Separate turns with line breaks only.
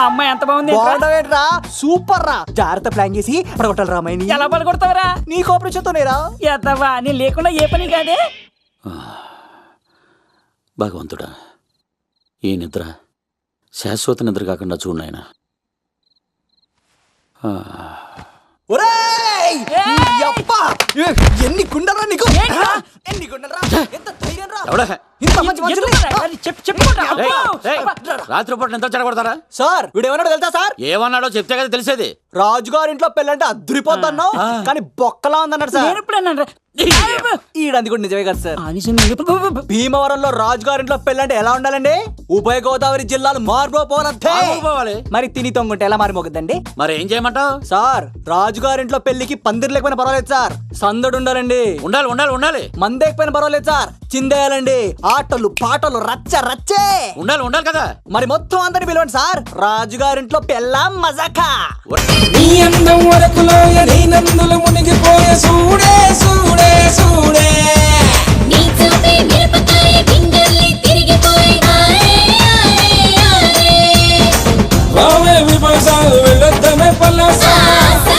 ఆ అమ్మాయి ఎంత బాగుంది?
బాగుండవేంట్రా? సూపర్ రా జాగ్రత్త ప్లాన్ చేసి పడగొట్టాలి రామాయణి.
ఎలా పలుకొడతావరా
నీ కోఆపరేషన్ తోనేరా
ఎద్దవా నేను లేకుండా ఏ పని కాదే?
భగవంతుడా ఈ నిద్ర శాశ్వత నిద్ర కాకుండా చూడు నాయనా. ఆ,
ఒరేయ్! యప్పా! ఏ, ఎన్ని గుండెలరా నీకు? ఎన్ని గుండెలరా? ఎంత ధైర్యం రా
రాత్రిపూట నిద్ర చెడగొడతారా?
సార్ వీడు ఏమన్నాడు తెలుసా సార్?
ఏమన్నాడో చెప్తే కదా తెలిసేది.
రాజుగారి ఇంట్లో పెళ్ళంటే అద్దరిపోద్దన్నావు
ఆ.
కానీ బొక్కలా ఉందన్నాడు సార్.
నేను ఇప్పుడు అన్నాను
ఈడంది కూడా నిజమే కదా సార్. భీమవరంలో రాజుగారింట్లో పెళ్ళంటే ఎలా ఉండాలండి? ఉభయ గోదావరి జిల్లాలు మార్మోపోనంతే
పోవాలి
మరి తిని తొంగుంటే ఎలా మారిమోగద్దండి
మరి ఏం చేయమంటావు?
సార్ రాజుగారింట్లో పెళ్ళికి పందిరి లేకపోయినా పర్వాలేదు సార్. సందడు ఉండాలండి.
ఉండాలి ఉండాలి ఉండాలి.
మందేకపోయినా పర్వాలేదు సార్. చిందేయాలండి. ఆటలు పాటలు రచ్చ రచ్చే.
ఉండాలి ఉండాలి కదా.
మరి మొత్తం అందరిని పిలవండి సార్. రాజుగారింట్లో పెళ్ళాం మజాకా.
ఆరే ఆరే
రావే విమర్శ వెళ్ళొద్దమే పల్లస
ఆశ